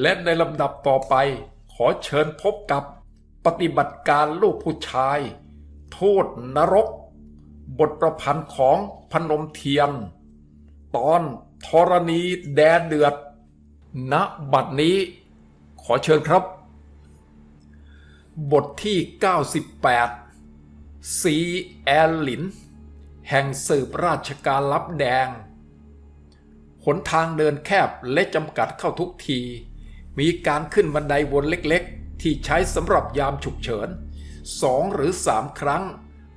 และในลำดับต่อไปขอเชิญพบกับปฏิบัติการลูกผู้ชาย โทษนรก บทประพันธ์ของพนมเทียน ตอนธรณีแดนเดือด ณบัดนี้ ขอเชิญครับ บทที่ 98ซีแอลลิน แห่งสืบราชการลับแดง หนทางเดินแคบและจำกัดเข้าทุกที มีการขึ้นบันไดวนเล็กๆ ที่ใช้สำหรับยามฉุกเฉินสองหรือสามครั้ง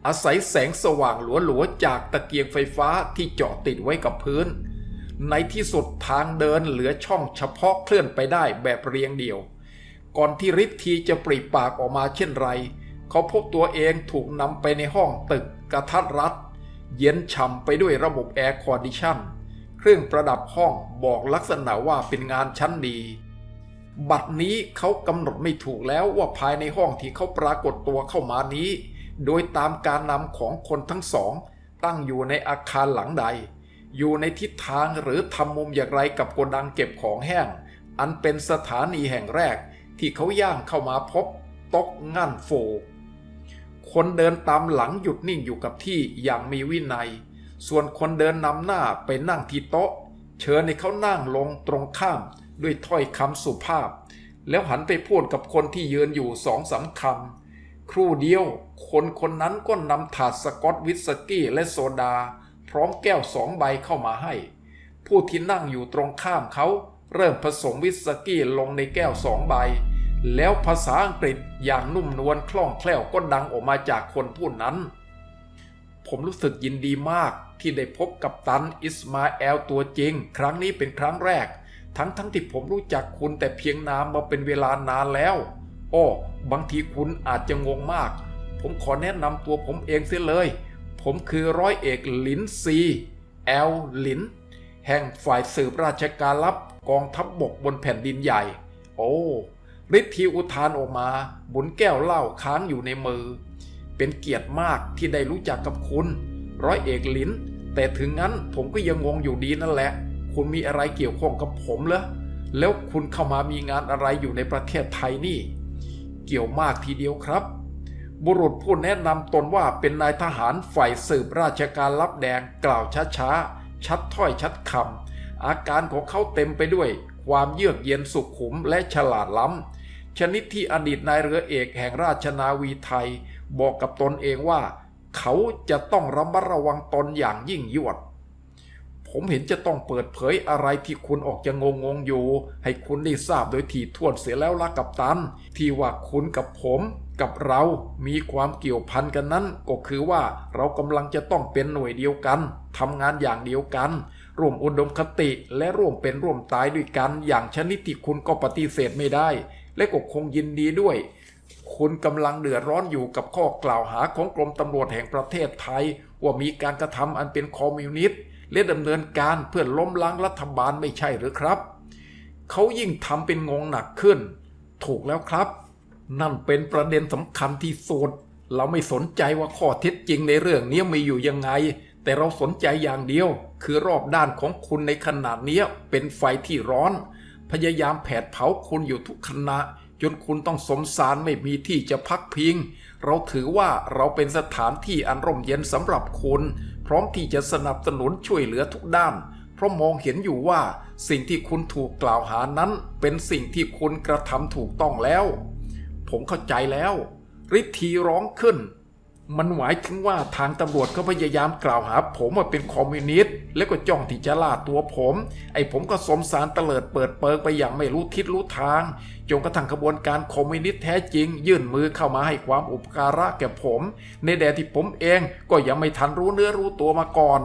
อาศัยแสงสว่างหลัวๆ จากตะเกียงไฟฟ้าที่เจาะติดไว้กับพื้น ในที่สุดทางเดินเหลือช่องเฉพาะเคลื่อนไปได้แบบเรียงเดี่ยว ก่อนที่ฤทธีจะปริปากออกมาเช่นไร เขาพบตัวเองถูกนำไปในห้องตึกกระทัดรัดเย็นฉ่ำไปด้วยระบบแอร์คอนดิชันเครื่องประดับห้องบอกลักษณะว่าเป็นงานชั้นดี บัดนี้เขากำหนดไม่ถูกแล้วว่าภายในห้องที่เขาปรากฏตัวเข้ามานี้ โดยตามการนำของคนทั้งสอง ตั้งอยู่ในอาคารหลังใด อยู่ในทิศทางหรือทำมุมอย่างไรกับโกดังเก็บของแห้ง อันเป็นสถานีแห่งแรกที่เขาย่างเข้ามาพบตกงั่นโฟ คนเดินตามหลังหยุดนิ่งอยู่กับที่อย่างมีวินัย ส่วนคนเดินนำหน้าไปนั่งที่โต๊ะ เชิญให้เขานั่งลงตรงข้าม ด้วยถ้อยคำสุภาพ แล้วหันไปพูดกับคนที่ยืนอยู่สองสามคำครู่เดียวคนคนนั้นก็นำถาดสกอตวิสกี้และโซดา พร้อมแก้วสองใบเข้ามาให้ ผู้ที่นั่งอยู่ตรงข้ามเขาเริ่มผสมวิสกี้ลงในแก้วสองใบ แล้วภาษาอังกฤษอย่างนุ่มนวลคล่องแคล่วก็ดังออกมาจากคนผู้นั้น ผมรู้สึกยินดีมากที่ได้พบกับตันอิสมาเอลตัวจริง ครั้งนี้เป็นครั้งแรก ทั้งทั้งที่ผมรู้จักคุณแต่เพียงนามมาเป็นเวลานานแล้ว อ้อบางทีคุณอาจจะงงมาก ผมขอแนะนำตัวผมเองเสียเลย ผมคือร้อยเอกหลินซีแอลหลิน แห่งฝ่ายสืบราชการลับกองทัพบบกบนแผ่นดินใหญ่ โอ้ฤทธีอุทานออกมา บุนแก้วเหล้าค้างอยู่ในมือ เป็นเกียรติมากที่ได้รู้จักกับคุณ ร้อยเอกหลิน แต่ถึงงั้นผมก็ยังงงอยู่ดีนั่นแหละ คุณมีอะไรเกี่ยวข้องกับผมเหรอแล้วคุณเข้ามามีงานอะไรอยู่ในประเทศไทยนี่ เกี่ยวมากทีเดียวครับ บุรุษผู้แนะนำตนว่าเป็นนายทหารฝ่ายสืบราชการลับแดงกล่าวช้าๆ ชัดถ้อยชัดคำอาการของเขาเต็มไปด้วย ความเยือกเย็นสุขุมและฉลาดล้ำ ชนิดที่อดีตนายเรือเอกแห่งราชนาวีไทย บอกกับตนเองว่า เขาจะต้องระมัดระวังตนอย่างยิ่งยวด ผมเห็นจะต้องเปิดเผยอะไรที่คุณออกจะงงงอยู่ ให้คุณได้ทราบโดยถี่ถ้วนเสียแล้วละกับตัน ที่ว่าคุณกับผมกับเรามีความเกี่ยวพันกันนั้น ก็คือว่าเรากำลังจะต้องเป็นหน่วยเดียวกันทำงานอย่างเดียวกัน ร่วมอุดมคติและร่วมเป็นร่วมตายด้วยกัน อย่างชนิดที่คุณก็ปฏิเสธไม่ได้ และก็คงยินดีด้วย คุณกำลังเดือดร้อนอยู่กับข้อกล่าวหาของกรมตำรวจแห่งประเทศไทย ว่ามีการกระทำอันเป็นคอมมิวนิสต์ และดำเนินการเพื่อล้มล้างรัฐบาลไม่ใช่หรือครับ เขายิ่งทำเป็นงงหนักขึ้น ถูกแล้วครับ นั่นเป็นประเด็นสำคัญที่สุดเราไม่สนใจว่าข้อเท็จจริงในเรื่องนี้มีอยู่ยังไง แต่เราสนใจอย่างเดียว คือรอบด้านของคุณในขณะนี้เป็นไฟที่ร้อน พยายามแผดเผาคุณอยู่ทุกขณะจนคุณต้องสมสารไม่มีที่จะพักพิง เราถือว่าเราเป็นสถานที่อันร่มเย็นสำหรับคุณ ร้อมที่จะสนับสนุนช่วยเหลือทุกด้าน เพราะมองเห็นอยู่ว่าสิ่งที่คุณถูกกล่าวหานั้น เป็นสิ่งที่คุณกระทำถูกต้องแล้ว ผมเข้าใจแล้วริทีร้องขึ้น มันหมายถึงว่าทางตำรวจก็พยายามกล่าวหา ผมว่าเป็นคอมมิวนิสต์และก็จ้องที่จะล่าตัวผม ไอ้ผมก็สมสารเตลิดเปิดเปิงไปอย่างไม่รู้ทิศรู้ทางจนกระทั่งขบวนการคอมมิวนิสต์แท้จริง ยื่นมือเข้ามาให้ความอุปการะแก่ผม ในแดนที่ผมเองก็ยังไม่ทันรู้เนื้อรู้ตัวมาก่อน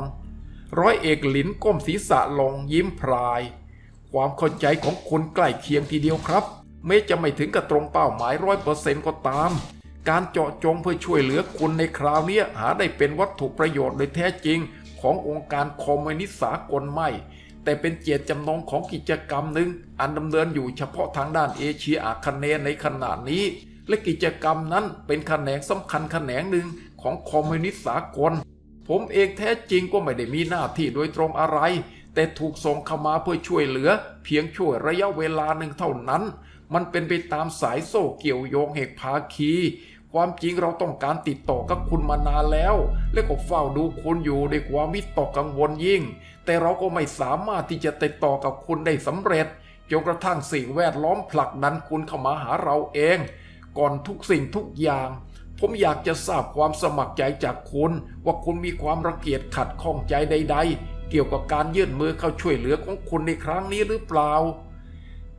ร้อยเอกหลินก้มศีรษะลงยิ้มพราย ความเข้าใจของคุณใกล้เคียงทีเดียวครับไม่จะไม่ถึงกับตรงเป้าหมายร้อยเปอร์เซ็นต์ก็ตาม การเจาะจงเพื่อช่วยเหลือคุณในคราวนี้หาได้เป็นวัตถุประโยชน์โดยแท้จริง ขององค์การคอมมิวนิสต์สากลไม่ แต่เป็นเจตจำนงของกิจกรรมหนึ่งอันดำเนินอยู่เฉพาะทางด้านเอเชียอาคเนในขณะนี้ และกิจกรรมนั้นเป็นแขนงสำคัญแขนงหนึ่งของคอมมิวนิสต์สากล ผมเองแท้จริงก็ไม่ได้มีหน้าที่โดยตรงอะไร แต่ถูกส่งเข้ามาเพื่อช่วยเหลือ เพียงช่วยระยะเวลาหนึ่งเท่านั้น มันเป็นไปตามสายโซ่เกี่ยวโยงเหตุภาคี ความจริงเราต้องการติดต่อกับคุณมานานแล้ว และก็เฝ้าดูคุณอยู่ด้วยความวิตกกังวลยิ่ง แต่เราก็ไม่สามารถที่จะติดต่อกับคุณได้สำเร็จจนกระทั่งสิ่งแวดล้อมผลักดันคุณเข้ามาหาเราเอง ก่อนทุกสิ่งทุกอย่าง ผมอยากจะทราบความสมัครใจจากคุณ ว่าคุณมีความรังเกียจขัดข้องใจใด ๆ เกี่ยวกับการยื่นมือเข้าช่วยเหลือของคุณในครั้งนี้หรือเปล่า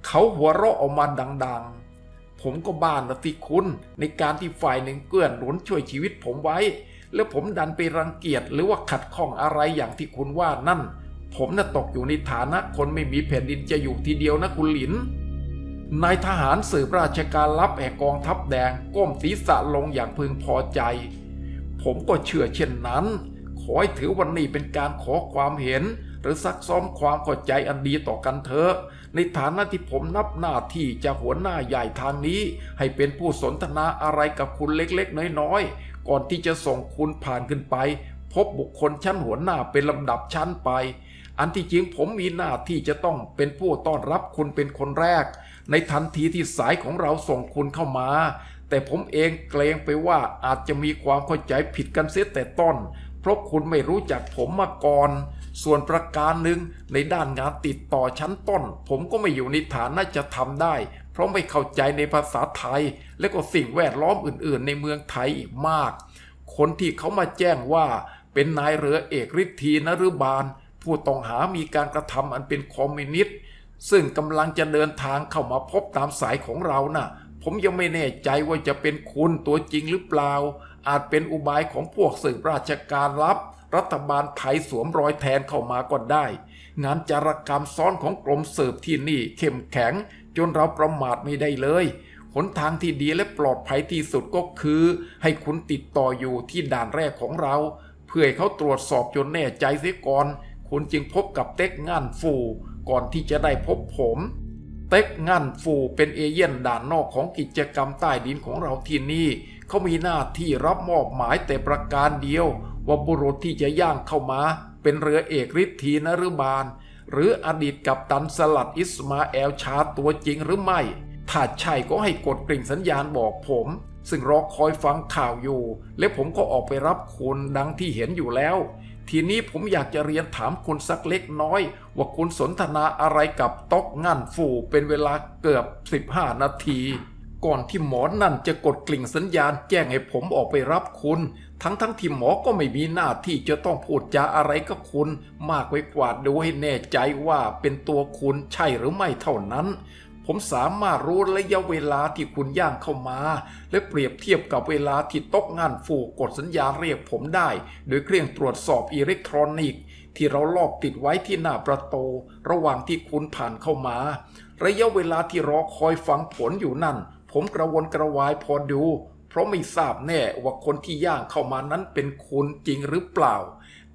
เขาหัวเราะออกมาดังๆ ผมก็บ้านนะที่คุณ ในการที่ฝ่ายหนึ่งเกื้อนหนุนช่วยชีวิตผมไว้ แล้วผมดันไปรังเกียจหรือว่าขัดข้องอะไรอย่างที่คุณว่านั่น ผมน่ะตกอยู่ในฐานะคนไม่มีแผ่นดินจะอยู่ทีเดียวนะคุณหลินนายทหารสืบราชการลับแห่งกองทัพแดงก้มศีรษะลงอย่างพึงพอใจ ผมก็เชื่อเช่นนั้น ขอให้ถือวันนี้เป็นการขอความเห็น หรือซักซ้อมความเข้าใจอันดีต่อกันเถอะ ในฐานะที่ผมนับหน้าที่จะหัวหน้าใหญ่ทางนี้ ให้เป็นผู้สนทนาอะไรกับคุณเล็กๆ น้อยๆ ก่อนที่จะส่งคุณผ่านขึ้นไป พบบุคคลชั้นหัวหน้าเป็นลำดับชั้นไป อันที่จริงผมมีหน้าที่จะต้องเป็นผู้ต้อนรับคุณเป็นคนแรก ในทันทีที่สายของเราส่งคุณเข้ามา แต่ผมเองเกรงไปว่าอาจจะมีความเข้าใจผิดกันเสียแต่ต้น เพราะคุณไม่รู้จักผมมาก่อน ส่วนประการหนึ่งในด้านงานติดต่อชั้นต้น ผมก็ไม่อยู่ในฐานะจะทำได้ เพราะไม่เข้าใจในภาษาไทย และก็สิ่งแวดล้อมอื่น ๆ ในเมืองไทยอีกมาก คนที่เขามาแจ้งว่าเป็นนายเรือเอกฤทธีนฤบาล ผู้ต้องหามีการกระทำอันเป็นคอมมิวนิสต์ซึ่งกำลังจะเดินทางเข้ามาพบตามสายของเราน่ะ ผมยังไม่แน่ใจว่าจะเป็นคุณตัวจริงหรือเปล่า อาจเป็นอุบายของพวกสืบราชการลับ รัฐบาลไทยสวมรอยแทนเข้ามาก็ได้ งานจารกรรมซ้อนของกรมเสืบที่นี่เข้มแข็ง จนเราประมาทไม่ได้เลยหนทางที่ดีและปลอดภัยที่สุดก็คือ ให้คุณติดต่ออยู่ที่ด่านแรกของเรา เพื่อให้เขาตรวจสอบจนแน่ใจเสียก่อน คุณจึงพบกับเต็กงานฟูก่อนที่จะได้พบผมเต็กงานฟูเป็นเอเย่นด่านนอกของกิจกรรมใต้ดินของเราที่นี่ เขามีหน้าที่รับมอบหมายแต่ประการเดียว ว่าบุรุษที่จะย่างเข้ามา เป็นเรือเอกฤทธีนฤบาล หรืออดีตกัปตันสลัดอิสมาแอลชาตัวจริงหรือไม่ ถ้าใช่ก็ให้กดกริ่งสัญญาณบอกผม ซึ่งรอคอยฟังข่าวอยู่ และผมก็ออกไปรับคุณดังที่เห็นอยู่แล้ว ทีนี้ผมอยากจะเรียนถามคุณสักเล็กน้อย ว่าคุณสนทนาอะไรกับต๊อกงั่นฟูเป็นเวลาเกือบ 15 นาทีก่อนที่หมอนั่นจะกดกลิ่งสัญญาณแจ้งให้ผมออกไปรับคุณ ทั้งทั้งที่หมอก็ไม่มีหน้าที่จะต้องพูดจาอะไรกับคุณ มากไว้กว่าดูให้แน่ใจว่าเป็นตัวคุณใช่หรือไม่เท่านั้น ผมสามารถรู้ระยะเวลาที่คุณย่างเข้ามา และเปรียบเทียบกับเวลาที่ต๊อกงานฟูกดสัญญาเรียกผมได้ โดยเครื่องตรวจสอบอิเล็กทรอนิกส์ที่เราลอกติดไว้ที่หน้าประตูระหว่างที่คุณผ่านเข้ามา ระยะเวลาที่รอคอยฟังผลอยู่นั่น ผมกระวนกระวายพอดู ราะไม่ทราบแน่ว่าคนที่ย่างเข้ามานั้นเป็นคุณจริงหรือเปล่า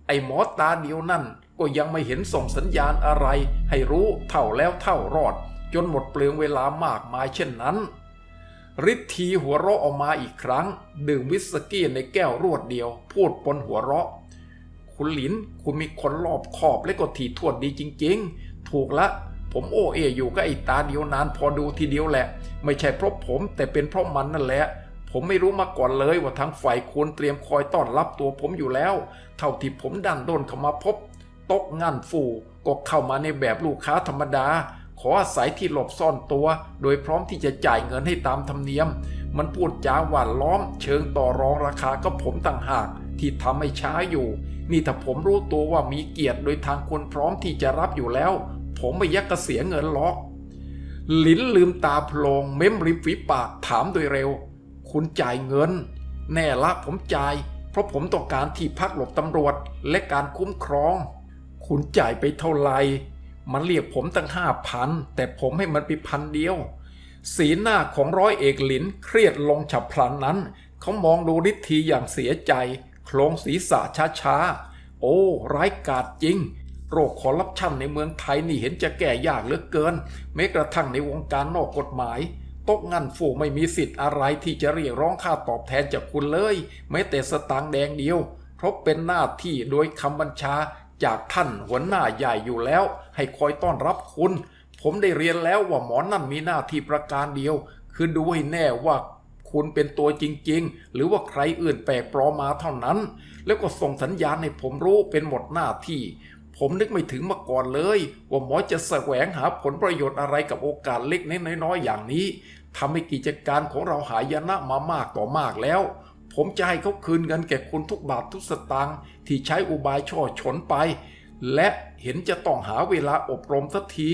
ไอ้หมอตาเดียวนั่นก็ยังไม่เห็นส่งสัญญาณอะไร ให้รู้เท่าแล้วเท่ารอด จนหมดเปลืองเวลามากมายเช่นนั้นฤทธีหัวเราะออกมาอีกครั้ง ดื่มวิสกี้ในแก้วรวดเดียว พูดปนหัวเราะ คุณหลินคุณมีคนรอบขอบและก็ถี่ถ้วนดีจริง ๆ ถูกละ ผมโอเออยู่กับไอ้ตาเดียวนานพอดูทีเดียวแหละ ไม่ใช่เพราะผมแต่เป็นเพราะมันนั่นแหละ ผมไม่รู้มาก่อนเลยว่าทางฝ่ายคุณเตรียมคอยต้อนรับตัวผมอยู่แล้ว เท่าที่ผมดันโดนเข้ามาพบตกงานฟูก็เข้ามาในแบบลูกค้าธรรมดา ขออาศัยที่หลบซ่อนตัว โดยพร้อมที่จะจ่ายเงินให้ตามธรรมเนียม มันพูดจาหวานล้อม เชิงต่อรองราคาก็ผมต่างหากที่ทำให้ช้าอยู่ นี่ถ้าผมรู้ตัวว่ามีเกียรติโดยทางคนพร้อมที่จะรับอยู่แล้ว ผมไม่ยักกระเสียเงินหรอก ลินลืมตาโพลงเม้มริมฝีปากถามโดยเร็ว คุณจ่ายเงิน แน่ละผมจ่าย เพราะผมต้องการที่พักหลบตำรวจและการคุ้มครอง คุณจ่ายไปเท่าไหร่มันเรียกผมตั้งห้าพันแต่ผมให้มันไปพันเดียว สีหน้าของร้อยเอกหลินเครียดลงฉับพลันนั้น เขามองดูฤทธีอย่างเสียใจ โครงศีรษะช้าๆ โอ้ ร้ายกาจจริง โรคคอร์รัปชันในเมืองไทยนี่เห็นจะแก้ยากเหลือเกินแม้กระทั่งในวงการนอกกฎหมาย ตกงันฟูไม่มีสิทธิ์อะไรที่จะเรียกร้องค่าตอบแทนจากคุณเลย แม้แต่สตางค์แดงเดียว เพราะเป็นหน้าที่โดยคำบัญชาจากท่านหัวหน้าใหญ่อยู่แล้ว ให้คอยต้อนรับคุณ ผมได้เรียนแล้วว่าหมอนั่นมีหน้าที่ประการเดียว คือดูให้แน่ว่าคุณเป็นตัวจริง ๆ หรือว่าใครอื่นแปลกปลอมมาเท่านั้น แล้วก็ส่งสัญญาณให้ผมรู้เป็นหมดหน้าที่ ผมนึกไม่ถึงมาก่อนเลย ว่าหมอจะแสวงหาผลประโยชน์อะไรกับโอกาสเล็กน้อยๆอย่างนี้ทำให้กิจการของเราหายนะมามากต่อมากแล้ว ผมจะให้เขาคืนเงินแก่คุณทุกบาททุกสตางค์ที่ใช้อุบายช่อฉนไป และเห็นจะต้องหาเวลาอบรมสักที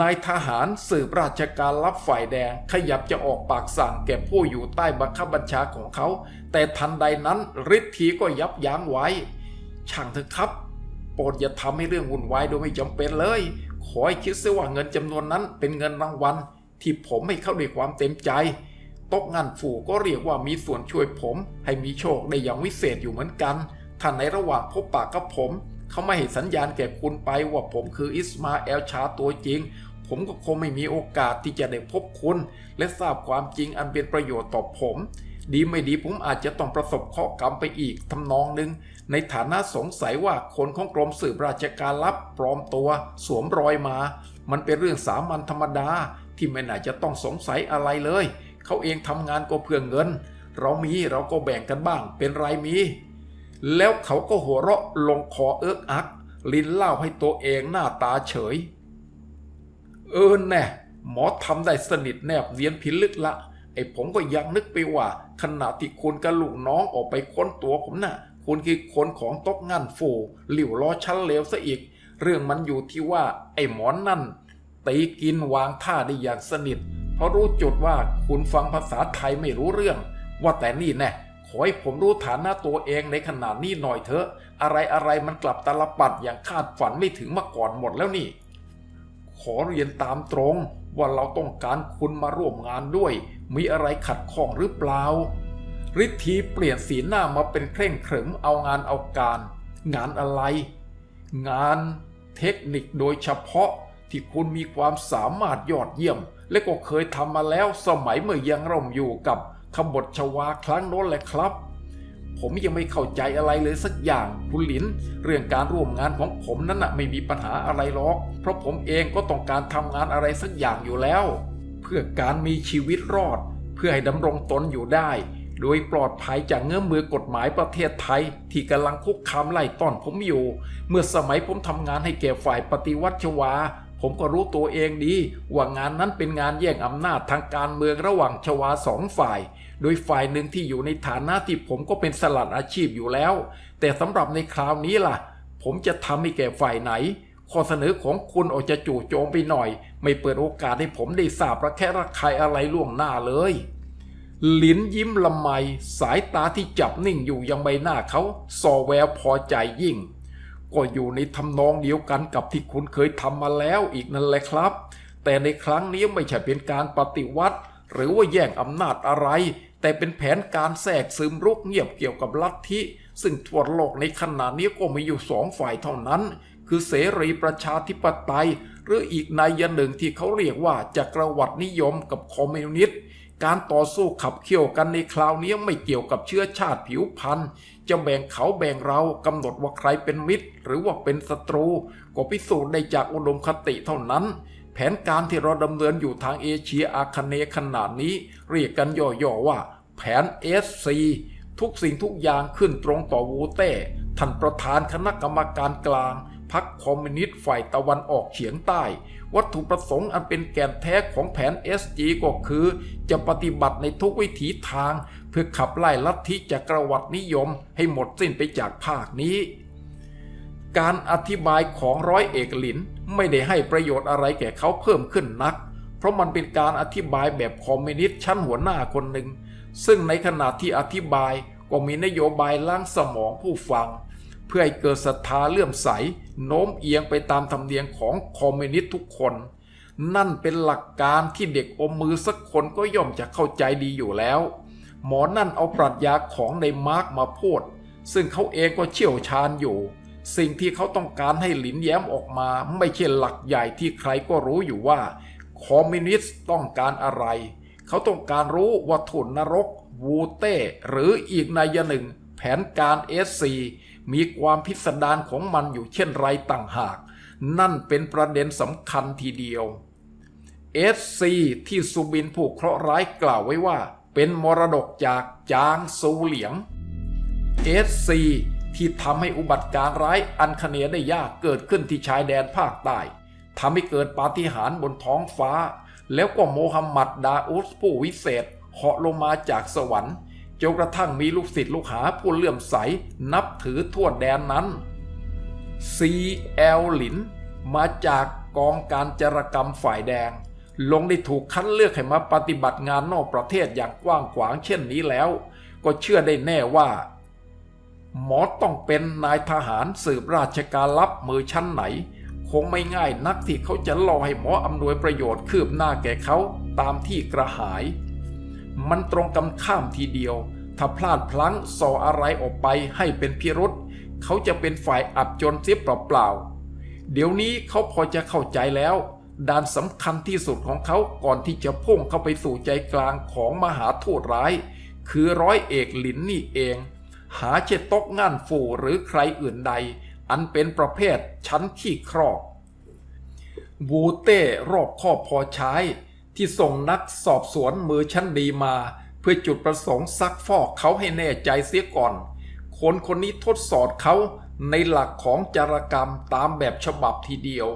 นายทหารสืบราชการรับฝ่ายแดงขยับจะออกปากสั่งแก่ผู้อยู่ใต้บังคับบัญชาของเขา แต่ทันใดนั้นฤทธีก็ยับยั้งไว้ ช่างเถอะครับ รดอย่าทำให้เรื่องวุ่นวายโดยไม่จำเป็นเลย ขอให้คิดเสียว่าเงินจำนวนนั้นเป็นเงินรางวัลที่ผมให้เข้าด้วยความเต็มใจตกงานฝูก็เรียกว่ามีส่วนช่วยผม ให้มีโชคได้อย่างวิเศษอยู่เหมือนกันถ้านในระหว่างพบปากกับผม เขาไม่ให้สัญญาณแก่คุณไปว่าผมคืออิสมาเอลชาตัวจริง ผมก็คงไม่มีโอกาสที่จะได้พบคุณ และทราบความจริงอันเป็นประโยชน์ต่อผม ดีไม่ดีผมอาจจะต้องประสบข้อกรรมไปอีกทำนองหนึ่งในฐานะสงสัยว่าคนของกรมสืบราชการลับปลอมตัว สวมรอยมา มันเป็นเรื่องสามัญธรรมดา ที่ไม่น่าจะต้องสงสัยอะไรเลย เขาเองทำงานก็เพื่อเงิน เรามีเราก็แบ่งกันบ้างเป็นไรมี แล้วเขาก็หัวเราะลงคอเอิกอัก ลิ้นเล่าให้ตัวเองหน้าตาเฉย เออแน่หมอทำได้สนิทแนบเนียนพิลึกละไอ้ผมก็ยังนึกไปว่า ขณะที่คุณกับลูกน้องออกไปค้นตัวผมน่ะ คุณคือคนของตกงานฝูหลิวล้อชั้นเลวซะอีก เรื่องมันอยู่ที่ว่าไอ้หมอนนั่นตีกินวางท่าได้อย่างสนิท เพราะรู้จุดว่าคุณฟังภาษาไทยไม่รู้เรื่อง ว่าแต่นี่แน่ขอให้ผมรู้ฐานะตัวเองในขนาดนี้หน่อยเถอะ อะไรอะไรมันกลับตาลปัดอย่างคาดฝันไม่ถึงมาก่อนหมดแล้วนี่ ขอเรียนตามตรงว่าเราต้องการคุณมาร่วมงานด้วย มีอะไรขัดข้องหรือเปล่าฤทธีเปลี่ยนสีหน้ามาเป็นเคร่งขรึมเอางานเอาการ งานอะไร งานเทคนิคโดยเฉพาะที่คุณมีความสามารถยอดเยี่ยม และก็เคยทำมาแล้วสมัยเมื่อยังร่มอยู่กับขบฏชวาครั้งโน้นแหละครับ ผมยังไม่เข้าใจอะไรเลยสักอย่างคุณหลิน เรื่องการร่วมงานของผมนั้นนะไม่มีปัญหาอะไรหรอก เพราะผมเองก็ต้องการทำงานอะไรสักอย่างอยู่แล้ว พื่อการมีชีวิตรอด เพื่อให้ดำรงตนอยู่ได้ โดยปลอดภัยจากเงื้อมือกฎหมายประเทศไทย ที่กำลังคุกคามไล่ต้อนผมอยู่ เมื่อสมัยผมทำงานให้แก่ฝ่ายปฏิวัติชวา ผมก็รู้ตัวเองดี ว่างานนั้นเป็นงานแย่งอำนาจทางการเมืองระหว่างชวาสองฝ่าย โดยฝ่ายหนึ่งที่อยู่ในฐานะที่ผมก็เป็นสลัดอาชีพอยู่แล้ว แต่สำหรับในคราวนี้ล่ะ ผมจะทำให้แก่ฝ่ายไหนข้อเสนอของคุณออกจะจู่โจมไปหน่อย ไม่เปิดโอกาสให้ผมได้ทราบระแคะระคายอะไรล่วงหน้าเลย หลินยิ้มละไม สายตาที่จับนิ่งอยู่ยังใบหน้าเขาสอแววพอใจยิ่ง ก็อยู่ในทำนองเดียวกันกับที่คุณเคยทำมาแล้วอีกนั่นแหละครับ แต่ในครั้งนี้ไม่ใช่เป็นการปฏิวัติ หรือว่าแย่งอำนาจอะไร แต่เป็นแผนการแทรกซึมรุกเงียบเกี่ยวกับลัทธิซึ่งทั่วโลกในขณะนี้ก็มีอยู่สองฝ่ายเท่านั้น คือเสรีประชาธิปไตย หรืออีกนัยหนึ่งที่เขาเรียกว่าจักรวรรดินิยมกับคอมมิวนิสต์การต่อสู้ขับเคี่ยวกันในคราวนี้ไม่เกี่ยวกับเชื้อชาติผิวพันธุ์ จะแบ่งเขาแบ่งเรากำหนดว่าใครเป็นมิตร หรือว่าเป็นศัตรู ก็พิสูจน์ได้จากอุดมคติเท่านั้น แผนการที่เราดำเนินอยู่ทางเอเชียอาคเนย์ขนาดนี้ เรียกกันย่อๆว่า แผน SC ทุกสิ่งทุกอย่างขึ้นตรงต่อวูเต้ท่านประธานคณะกรรมการกลาง พรรคคอมมิวนิสต์ฝ่ายตะวันออกเฉียงใต้ วัตถุประสงค์อันเป็นแก่นแท้ของแผน SG ก็คือ จะปฏิบัติในทุกวิถีทาง เพื่อขับไล่ลัทธิจักรวรรดินิยมให้หมดสิ้นไปจากภาคนี้ การอธิบายของร้อยเอกหลินไม่ได้ให้ประโยชน์อะไรแก่เขาเพิ่มขึ้นนัก เพราะมันเป็นการอธิบายแบบคอมมิวนิสต์ชั้นหัวหน้าคนหนึ่งซึ่งในขณะที่อธิบายก็มีนโยบายล้างสมองผู้ฟัง เพื่อให้เกิดศรัทธาเลื่อมใส โน้มเอียงไปตามธรรมเนียมของคอมมิวนิสต์ทุกคน นั่นเป็นหลักการที่เด็กอมมือสักคนก็ย่อมจะเข้าใจดีอยู่แล้ว หมอนั่นเอาปรัชญาของในมาร์กมาพูด ซึ่งเขาเองก็เชี่ยวชาญอยู่ สิ่งที่เขาต้องการให้หลินแย้มออกมา ไม่ใช่หลักใหญ่ที่ใครก็รู้อยู่ว่าคอมมิวนิสต์ต้องการอะไร เขาต้องการรู้ว่าทุนนรก วูเต้ หรืออีกนัยหนึ่ง แผนการเอสี่ มีความพิสดารของมันอยู่เช่นไรต่างหาก นั่นเป็นประเด็นสำคัญทีเดียวเอสซีที่สุบินผู้เคราะห์ร้ายกล่าวไว้ว่า เป็นมรดกจากจางซูเหลียงเอสซีที่ทำให้อุบัติการร้ายอันคเนได้ยากเกิดขึ้นที่ชายแดนภาคใต้ทำให้เกิดปาฏิหาริย์บนท้องฟ้า แล้วก็โมฮัมหมัดดาอุสผู้วิเศษเหาะลงมาจากสวรรค์ จนกระทั่งมีลูกศิษย์ลูกหาผู้เลื่อมใสนับถือทั่วแดนนั้น C.L. หลิน มาจากกองการจารกรรมฝ่ายแดง ลงได้ถูกคัดเลือกให้มาปฏิบัติงานนอกประเทศอย่างกว้างขวางเช่นนี้แล้ว ก็เชื่อได้แน่ว่า หมอต้องเป็นนายทหารสืบราชการลับมือชั้นไหน คงไม่ง่ายนักที่เขาจะรอให้หมออำนวยประโยชน์คืบหน้าแก่เขาตามที่กระหาย มันตรงกันข้ามทีเดียว ถ้าพลาดพลั้งส่ออะไรออกไปให้เป็นพิรุษเขาจะเป็นฝ่ายอับจนเสียเปล่าๆเดี๋ยวนี้เขาพอจะเข้าใจแล้วด่านสำคัญที่สุดของเขาก่อนที่จะพุ่งเข้าไปสู่ใจกลางของมหาทูตร้าย คือร้อยเอกหลินนี่เอง หาเชตกง่านฝูหรือใครอื่นใด อันเป็นประเภทชั้นขี้ครอบบูเต้รอบคอบพอใช้ ที่ส่งนักสอบสวนมือชั้นดีมา เพื่อจุดประสงค์ซักฟอกเขาให้แน่ใจเสียก่อน คนคนนี้ทดสอบเขาในหลักของจารกรรมตามแบบฉบับทีเดียว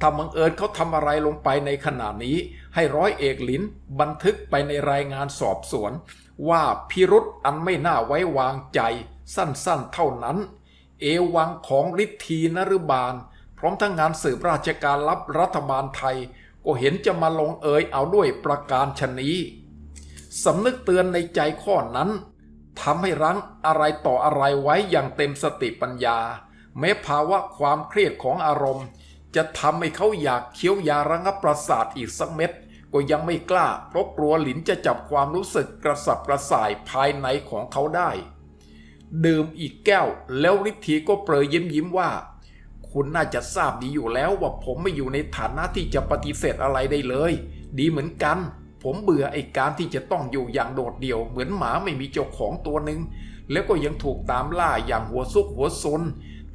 ถ้าบังเอิญเขาทำอะไรลงไปในขณะนี้ ให้ร้อยเอกหลินบันทึกไปในรายงานสอบสวน ว่าพิรุษอันไม่น่าไว้วางใจ สั้นๆเท่านั้น เอวังของฤทธีนรุบาล พร้อมทั้งงานสืบราชการลับรัฐบาลไทย ก็เห็นจะมาลงเอยเอาด้วยประการชนนี้สำนึกเตือนในใจข้อนั้นทำให้รั้งอะไรต่ออะไรไว้อย่างเต็มสติปัญญา แม้ภาวะความเครียดของอารมณ์ จะทำให้เขาอยากเคี้ยวยาระงับประสาทอีกสักเม็ดก็ยังไม่กล้าเพราะกลัวหลินจะจับความรู้สึกกระสับกระส่ายภายในของเขาได้ ดื่มอีกแก้วแล้วฤทธีก็เปรยยิ้มยิ้มว่า คุณน่าจะทราบดีอยู่แล้วว่าผมไม่อยู่ในฐานะที่จะปฏิเสธอะไรได้เลย ดีเหมือนกัน ผมเบื่อไอ้การที่จะต้องอยู่อย่างโดดเดี่ยว เหมือนหมาไม่มีเจ้าของตัวหนึ่งแล้วก็ยังถูกตามล่าอย่างหัวซุกหัวซน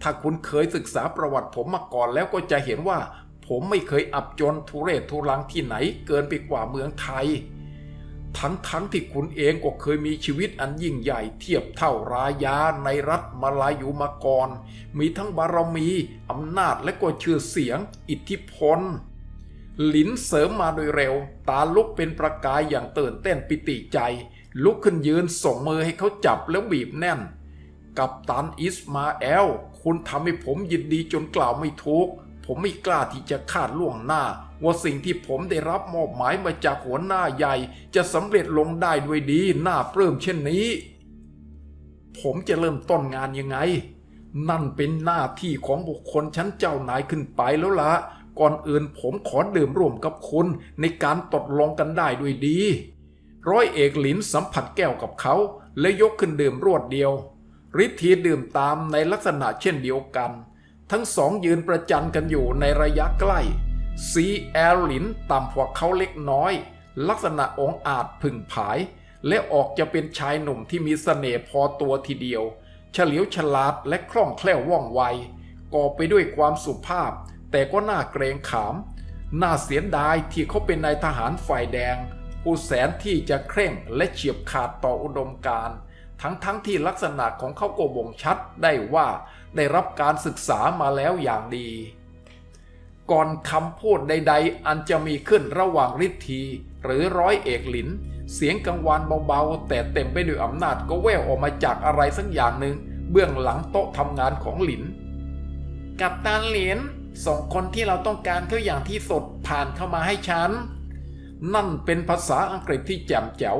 ถ้าคุณเคยศึกษาประวัติผมมาก่อนแล้วก็จะเห็นว่า ผมไม่เคยอับจนทุเรศทุรังที่ไหนเกินไปกว่าเมืองไทย ทั้งทั้งที่คุณเองก็เคยมีชีวิตอันยิ่งใหญ่เทียบเท่ารายาในรัฐมาลายูมาก่อน มีทั้งบารมีอำนาจและก็ชื่อเสียง อิทธิพล หลินเสริมมาโดยเร็ว ตาลุกเป็นประกายอย่างตื่นเต้นปิติใจ ลุกขึ้นยืนส่งมือให้เขาจับแล้วบีบแน่น กับตันอิสมาเอล คุณทำให้ผมยินดีจนกล่าวไม่ถูก ผมไม่กล้าที่จะคาดล่วงหน้า ว่าสิ่งที่ผมได้รับมอบหมายมาจากหัวหน้าใหญ่ จะสำเร็จลงได้ด้วยดีน่าปลื้มเช่นนี้ ผมจะเริ่มต้นงานยังไง นั่นเป็นหน้าที่ของบุคคลชั้นเจ้านายขึ้นไปแล้วละก่อนอื่นผมขอดื่มร่วมกับคุณในการตกลงกันได้ด้วยดี ร้อยเอกหลินสัมผัสแก้วกับเขาและยกขึ้นดื่มรวดเดียวฤทธีดื่มตามในลักษณะเช่นเดียวกัน ทั้งสองยืนประจันกันอยู่ในระยะใกล้ ซีแอลลินต่ำกว่าเขาเล็กน้อย ลักษณะองอาจผึ่งผาย และออกจะเป็นชายหนุ่มที่มีเสน่ห์พอตัวทีเดียว เฉลียวฉลาดและคล่องแคล่วว่องไว ก่อไปด้วยความสุภาพ แต่ก็น่าเกรงขาม น่าเสียดายที่เขาเป็นนายทหารฝ่ายแดง ผู้แสนที่จะเคร่งและเฉียบขาดต่ออุดมการณ์ ทั้งๆทที่ลักษณะของเขาก็บ่งชัดได้ว่าได้รับการศึกษามาแล้วอย่างดี ก่อนคำพูดใด ๆ อันจะมีขึ้นระหว่างฤทธีหรือร้อยเอกหลิน เสียงกังวานเบาๆ แต่เต็มไปด้วยอำนาจก็แว่วออกมาจากอะไรสักอย่างหนึ่งเบื้องหลังโต๊ะทำงานของหลิน กับตาหรียญส่งคนที่เราต้องการเขาอย่างที่สดผ่านเข้ามาให้ฉัน นั่นเป็นภาษาอังกฤษที่แจ่มแจ๋ว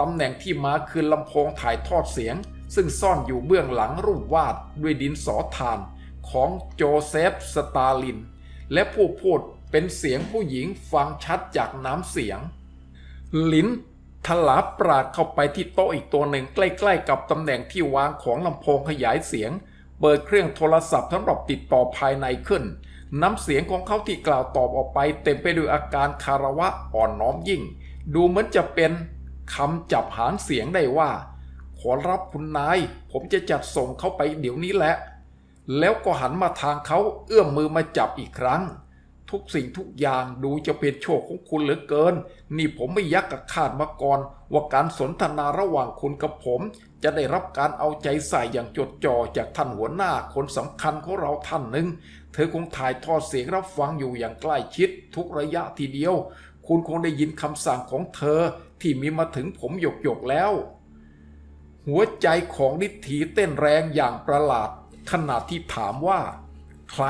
ตำแหน่งที่มาคือลำโพงถ่ายทอดเสียง ซึ่งซ่อนอยู่เบื้องหลังรูปวาดด้วยดินสอทานของโจเซฟ สตาลิน และผู้พูดเป็นเสียงผู้หญิงฟังชัดจากน้ำเสียง ลิ้นทลาปราดเข้าไปที่โต๊ะอีกตัวหนึ่งใกล้ๆ กับตำแหน่งที่วางของลำโพงขยายเสียง เปิดเครื่องโทรศัพท์สำหรับติดต่อภายในขึ้น น้ำเสียงของเขาที่กล่าวตอบออกไป เต็มไปด้วยอาการคาระวะอ่อนน้อมยิ่ง ดูเหมือนจะเป็น คำจับหางเสียงได้ว่า ขอรับคุณนาย ผมจะจัดส่งเขาไปเดี๋ยวนี้แหละ แล้วก็หันมาทางเขาเอื้อมมือมาจับอีกครั้ง ทุกสิ่งทุกอย่างดูจะเป็นโชคของคุณเหลือเกิน นี่ผมไม่ยักกะคาดมาก่อน ว่าการสนทนาระหว่างคุณกับผม จะได้รับการเอาใจใส่อย่างจดจ่อจากท่านหัวหน้าคนสำคัญของเราท่านหนึ่งเธอคงถ่ายทอดเสียงรับฟังอยู่อย่างใกล้ชิดทุกระยะทีเดียว คุณคงได้ยินคำสั่งของเธอที่มีมาถึงผมหยกหยกแล้ว หัวใจของนิธีเต้นแรงอย่างประหลาดขณะที่ถามว่า ใคร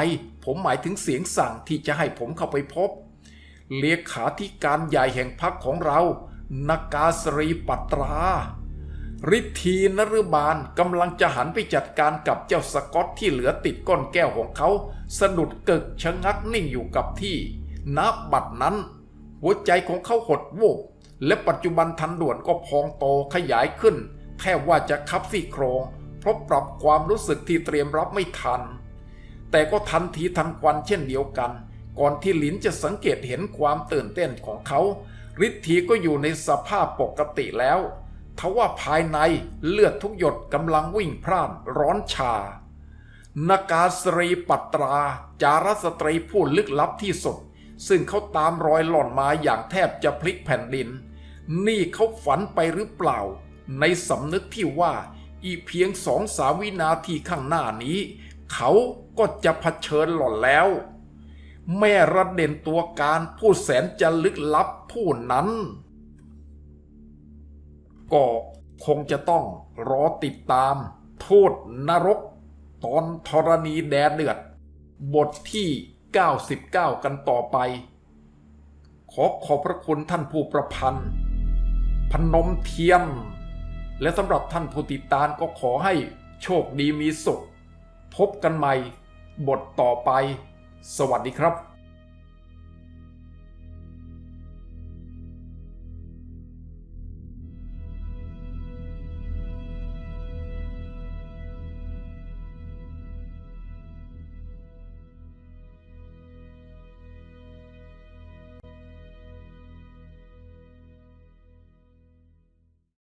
ผมหมายถึงเสียงสั่งที่จะให้ผมเข้าไปพบ เลขาธิการใหญ่แห่งพรรคของเรานากาสรีปัตราฤทธีนฤบาลกำลังจะหันไปจัดการกับเจ้าสกอตที่เหลือติดก้นแก้วของเขา สะดุดกึกชะงักนิ่งอยู่กับที่ นับบัดนั้น หัวใจของเขาหดวูบและปัจจุบันทันด่วนก็พองโตขยายขึ้น แทบว่าจะคับซี่โครง เพราะปรับความรู้สึกที่เตรียมรับไม่ทัน แต่ก็ทันทีทันควันเช่นเดียวกัน ก่อนที่หลินจะสังเกตเห็นความตื่นเต้นของเขาฤทธีก็อยู่ในสภาพปกติแล้วทว่าภายในเลือดทุกหยดกำลังวิ่งพร่านร้อนชานากาสรีปัตรา จารสตรีผู้ลึกลับที่สุด ซึ่งเขาตามรอยหล่อนมาอย่างแทบจะพลิกแผ่นดิน นี่เขาฝันไปหรือเปล่า ในสำนึกที่ว่าอีเพียงสองสามวินาทีข้างหน้านี้ เขาก็จะเผชิญหล่อนแล้ว แม่ระเด่นตัวการผู้แสนจะลึกลับผู้นั้น ก็คงจะต้องรอติดตาม โทษนรก ตอนธรณีแดนเดือด บทที่ 99 กันต่อไป ขอขอบพระคุณท่านผู้ประพันธ์ พนมเทียม และสำหรับท่านผู้ติดตามก็ขอให้โชคดีมีสุข พบกันใหม่ บทต่อไป สวัสดีครับ